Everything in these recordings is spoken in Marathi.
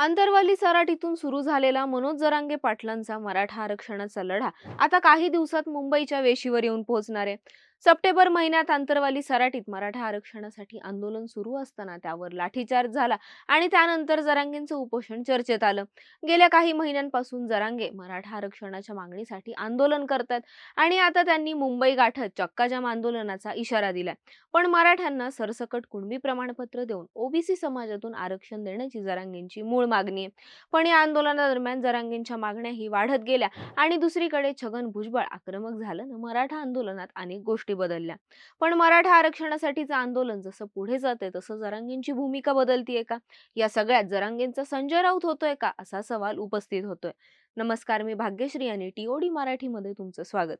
अंतरवाली सराटीतून सुरू झालेला मनोज जरांगे पाटलांचा मराठा आरक्षणाचा लढा आता काही दिवसात मुंबईच्या वेशीवर येऊन पोहोचणार आहे. सप्टेंबर महिन्यात आंतरवाली सराटीत मराठा आरक्षणासाठी आंदोलन सुरू असताना त्यावर लाठीचार्ज झाला आणि त्यानंतर जरांगेंचं उपोषण चर्चेत आलं. गेल्या काही महिन्यांपासून जरांगे मराठा आरक्षणाच्या मागणीसाठी आंदोलन करतात आणि आता त्यांनी मुंबई गाठत चक्काजाम आंदोलनाचा इशारा दिलाय. पण मराठ्यांना सरसकट कुणबी प्रमाणपत्र देऊन ओबीसी समाजातून आरक्षण देण्याची जरांगेंची मूळ मागणी आहे. पण या आंदोलनादरम्यान जरांगेंच्या मागण्याही वाढत गेल्या आणि दुसरीकडे छगन भुजबळ आक्रमक झाल्यानं मराठा आंदोलनात अनेक गोष्टी बदलल्या. पण मराठा आरक्षणासाठीचं आंदोलन जसं पुढे जाते तसं जरांगेंची भूमिका बदलतीये का? या सगळ्यात जरांगेंचा संजय राऊत होतोय का? असा सवाल उपस्थित होतोय. नमस्कार मी भाग्यश्री आणि टीओडी मराठीमध्ये तुमचं स्वागत.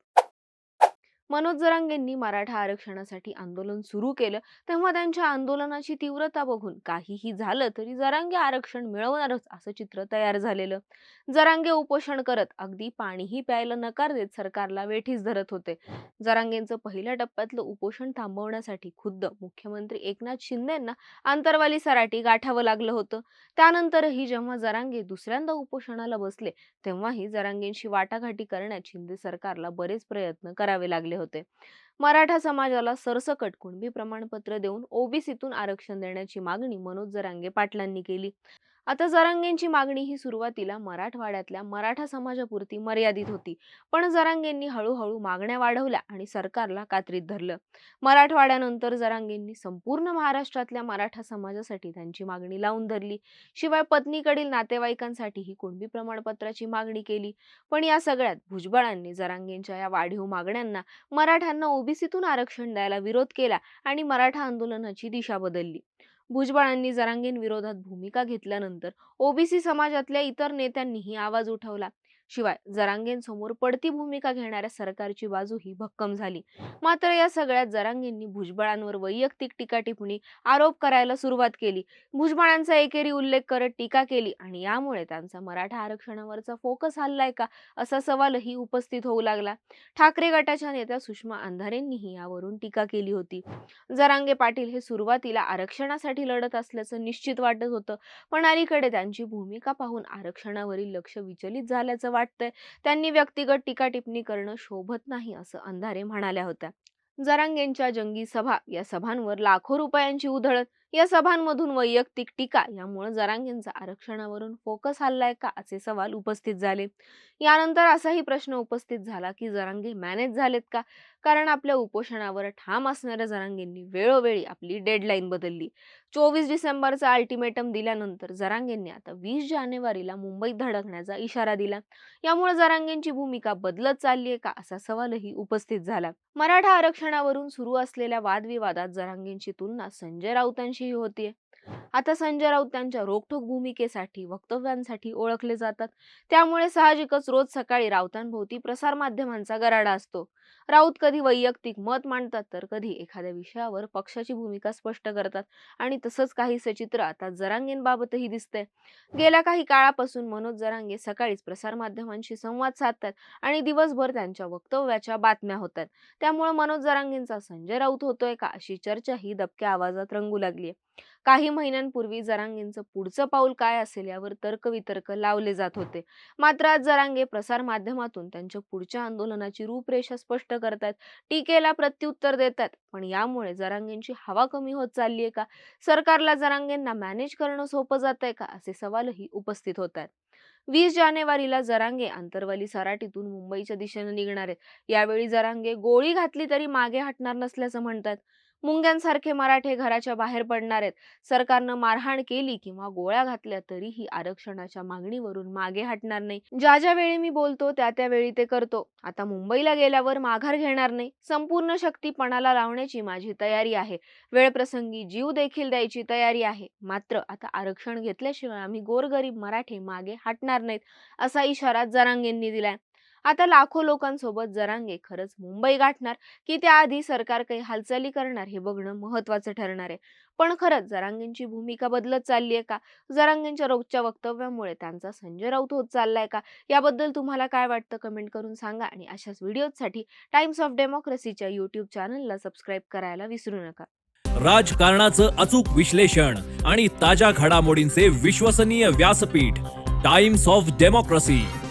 मनोज जरांगेंनी मराठा आरक्षणासाठी आंदोलन सुरू केलं तेव्हा त्यांच्या आंदोलनाची तीव्रता बघून काहीही झालं तरी जरांगे आरक्षण मिळवणारच असं चित्र तयार झालेलं. जरांगे उपोषण करत अगदी पाणीही प्यायला नकार देत सरकारला वेठीस धरत होते. जरांगेंचं पहिल्या टप्प्यातलं उपोषण थांबवण्यासाठी खुद्द मुख्यमंत्री एकनाथ शिंदेंना आंतरवाली सराटी गाठावं लागलं होतं. त्यानंतरही जेव्हा जरांगे दुसऱ्यांदा उपोषणाला बसले तेव्हाही जरांगेंशी वाटाघाटी करण्यात शिंदे सरकारला बरेच प्रयत्न करावे लागले होते मराठा समाजाला सरसकट कुणबी प्रमाणपत्र देऊन ओबीसीतून आरक्षण देण्याची मागणी मनोज जरांगे पाटलांनी केली. आता जरांगेंची मागणी ही सुरुवातीला मराठवाड्यातल्या मराठा समाजापुरती मर्यादित होती. पण जरांगेंनी हळूहळू मागण्या वाढवल्या आणि सरकारला कात्रीत धरलं. मराठवाड्यानंतर जरांगेंनी संपूर्ण महाराष्ट्रातल्या मराठा समाजासाठी त्यांची मागणी लावून धरली. शिवाय पत्नीकडील नातेवाईकांसाठीही कुणबी प्रमाणपत्राची मागणी केली. पण या सगळ्यात भुजबळांनी जरांगेंच्या या वाढीव मागण्यांना मराठ्यांना ओबी ओबीसीतून आरक्षण द्यायला विरोध केला आणि मराठा आंदोलनाची दिशा बदलली. भुजबळांनी जरांगेंविरोधात भूमिका घेतल्यानंतर ओबीसी समाजातल्या इतर नेत्यांनीही आवाज उठवला. शिवाय जरांगेंसमोर पडती भूमिका घेणाऱ्या सरकारची बाजू ही भक्कम झाली. मात्र या सगळ्यात जरांगेंनी भुजबळांवर वैयक्तिक टीका टिप्पणी आरोप करायला सुरुवात केली. भुजबळांचा एकेरी उल्लेख करत टीका केली आणि यामुळे त्यांचा मराठा आरक्षणावरचा फोकस हल्लाय का असा सवालही उपस्थित होऊ लागला. ठाकरे गटाच्या नेत्या सुषमा अंधारेंनीही यावरून टीका केली होती. जरांगे पाटील हे सुरुवातीला आरक्षणासाठी लढत असल्याचं निश्चित वाटत होतं. पण अलीकडे त्यांची भूमिका पाहून आरक्षणावरील लक्ष विचलित झाल्याचं वाटतंय. त्यांनी व्यक्तिगत टीका टिप्पणी करणं शोभत नाही असं अंधारे म्हणाल्या होत्या. जरांगेंच्या जंगी सभा या सभांवर लाखो रुपयांची उधळत या सभांमधून वैयक्तिक टीका यामुळे जरांगेंचा आरक्षणावरून फोकस हल्लाय का असे सवाल उपस्थित झाले. यानंतर असाही प्रश्न उपस्थित झाला की जरांगे मॅनेज झालेत का? कारण आपल्या उपोषणावर ठाम असणाऱ्या जरांगेंनी वेळोवेळी आपली डेडलाईन बदलली. चोवीस डिसेंबरचा अल्टिमेटम दिल्यानंतर जरांगेंनी आता वीस जानेवारीला मुंबईत धडकण्याचा इशारा दिला. यामुळे जरांगेंची भूमिका बदलत चालली आहे का असा सवालही उपस्थित झाला. मराठा आरक्षणावरून सुरू असलेल्या वादविवादात जरांगेंची तुलना संजय राऊतांशी राऊतांशीही होती आता संजय राऊत त्यांच्या रोखठोक भूमिकेसाठी वक्तव्यांसाठी ओळखले जातात. त्यामुळे साहजिकच रोज सकाळी राऊतांभोवती प्रसारमाध्यमांचा गराडा असतो. राऊत कधी वैयक्तिक मत मांडतात तर कधी एखाद्या विषयावर पक्षाची भूमिका स्पष्ट करतात. आणि तसंच काही सचित्र आता जरांगेंबाबतही दिसतंय. गेल्या काही काळापासून मनोज जरांगे सकाळीच प्रसारमाध्यमांशी संवाद साधतात आणि दिवसभर त्यांच्या वक्तव्याच्या बातम्या होतात. त्यामुळे मनोज जरांगेंचा संजय राऊत होतोय का अशी चर्चा ही दबक्या आवाजात रंगू लागली काही महिन्यांपूर्वी जरांगेंचं पुढचं पाऊल काय असेल यावर तर्कवितर्क लावले जात होते. मात्र आज जरांगे प्रसार माध्यमातून त्यांच्या पुढच्या आंदोलनाची रूपरेषा स्पष्ट करतात टीकेला प्रत्युत्तर देतात पण यामुळे जरांगेंची हवा कमी होत चालली आहे का? सरकारला जरांगेंना मॅनेज करणं सोपं जात आहे का? असे सवालही उपस्थित होत आहेत वीस जानेवारीला जरांगे आंतरवाली सराटीतून मुंबईच्या दिशेने निघणार आहेत. यावेळी जरांगे गोळी घातली तरी मागे हटणार नसल्याचं म्हणतात मुंग्यांसारखे मराठे घराच्या बाहेर पडणार आहेत. सरकारनं मारहाण केली किंवा गोळ्या घातल्या तरीही आरक्षणाच्या मागणीवरून मागे हटणार नाही. ज्या ज्या वेळी मी बोलतो त्या त्या वेळी ते करतो. आता मुंबईला गेल्यावर माघार घेणार नाही. संपूर्ण शक्ती पणाला लावण्याची माझी तयारी आहे. वेळप्रसंगी जीव देखील द्यायची तयारी आहे. मात्र आता आरक्षण घेतल्याशिवाय आम्ही गोरगरीब मराठे मागे हटणार नाहीत असा इशारा जरांगेंनी दिलाय. आता लाखो लोकांसोबत जरांगे खरंच मुंबई गाठणार की त्याआधी सरकार काही हालचाली करणार हे बघणं महत्वाचं ठरणार आहे. पण खरंच जरांगेंची भूमिका बदलत चालली आहे का? जरांगेंच्या रोजच्या वक्तव्यामुळे त्यांचा संजय राऊत होत चाललाय का? याबद्दल तुम्हाला काय वाटतं कमेंट करून सांगा आणि अशाच व्हिडिओसाठी टाइम्स ऑफ डेमोक्रेसीच्या युट्यूब चॅनलला सबस्क्राईब करायला विसरू नका. राजकारणाचं अचूक विश्लेषण आणि ताज्या घडामोडींचे विश्वसनीय व्यासपीठ टाइम्स ऑफ डेमोक्रेसी.